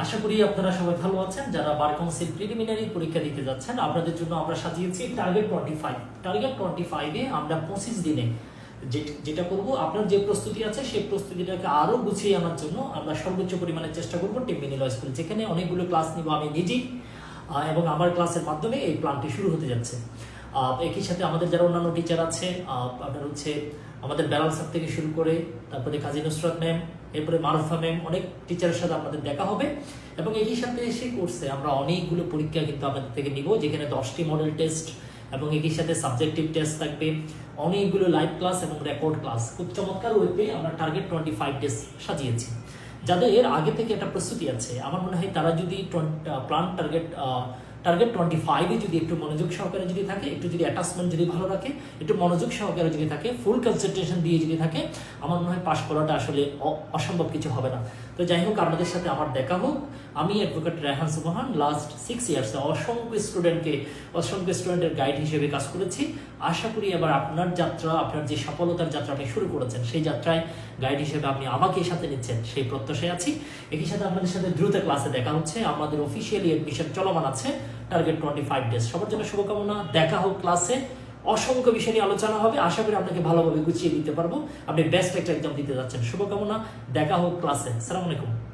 আশা করি আপনারা সবাই ভালো আছেন। যারা বার কাউন্সিল প্রিলিমিনারি পরীক্ষা দিতে যাচ্ছেন, আপনাদের জন্য আমরা সাজিয়েছি target twenty five target twenty ফাইভে আমরা পঁচিশ দিনে যেটা করব, আপনার যে প্রস্তুতি আছে, সেই প্রস্তুতিটাকে আরও গুছিয়ে আনার জন্য আমরা সর্বোচ্চ পরিমাণে চেষ্টা করব টিম মিনিল স্কুল যেখানে অনেকগুলো ক্লাস নিব আমি নিজেই এবং আমার ক্লাসের মাধ্যমে এই প্ল্যানটি শুরু হতে যাচ্ছে। একই সাথে আমাদের যারা অন্যান্য টিচার আছে আপনার হচ্ছে আমাদের বেলাল থেকে শুরু করে তারপরে কাজী নুসরাত ম্যাম এরপরে মারুফা ম্যাম অনেক টিচারের সাথে আপনাদের দেখা হবে। এবং একই সাথে সেই কোর্সে আমরা অনেকগুলো পরীক্ষা কিন্তু আপনাদের থেকে নিব, যেখানে দশটি মডেল টেস্ট এবং একই সাথে সাবজেক্টিভ টেস্ট থাকবে। অনেকগুলো লাইভ ক্লাস এবং রেকর্ড ক্লাস খুব চমৎকার ওয়েতে আমরা টার্গেট টোয়েন্টি ফাইভ ডেজ সাজিয়েছি। যাদের এর আগে থেকে একটা প্রস্তুতি আছে, আমার মনে হয় তারা যদি প্ল্যান টার্গেট টার্গেট টোয়েন্টি ফাইভে যদি একটু মনোযোগ সহকারে যদি থাকে, একটু যদি অ্যাটাচমেন্ট যদি ভালো রাখে, একটু মনোযোগ সহকারে যদি থাকে ফুল কনসেন্ট্রেশন দিয়ে যদি থাকে, আমার মনে হয় পাশ করাটা আসলে অসম্ভব কিছু হবে না। তো যাই হোক, আপনাদের সাথে আমার দেখা হোক। আমি অ্যাডভোকেট রেহান সুবহান লাস্ট সিক্স ইয়ার্সে অসংখ্য স্টুডেন্টকে অসংখ্য স্টুডেন্টের গাইড হিসেবে কাজ করেছি। আশা করি এবার আপনার যাত্রা, আপনার যে সফলতার যাত্রা আপনি শুরু করেছেন, সেই যাত্রায় গাইড হিসেবে আপনি আমাকে সাথে নিচ্ছেন, সেই প্রত্যাশায় আছি। একই সাথে আপনাদের সাথে দ্রুত ক্লাসে দেখা হচ্ছে। আমাদের অফিসিয়ালি এডমিশন চলমান আছে। টার্গেট টোয়েন্টি ফাইভ ডেজ সবার জন্য শুভকামনা। দেখা হোক ক্লাসে অসংখ্য বিষয় নিয়ে আলোচনা হবে। আশা করি আপনাকে ভালোভাবে গুছিয়ে দিতে পারব। আপনি বেস্ট একটা এক্সাম দিতে যাচ্ছেন। শুভকামনা। দেখা হোক ক্লাসে সালাম আলাইকুম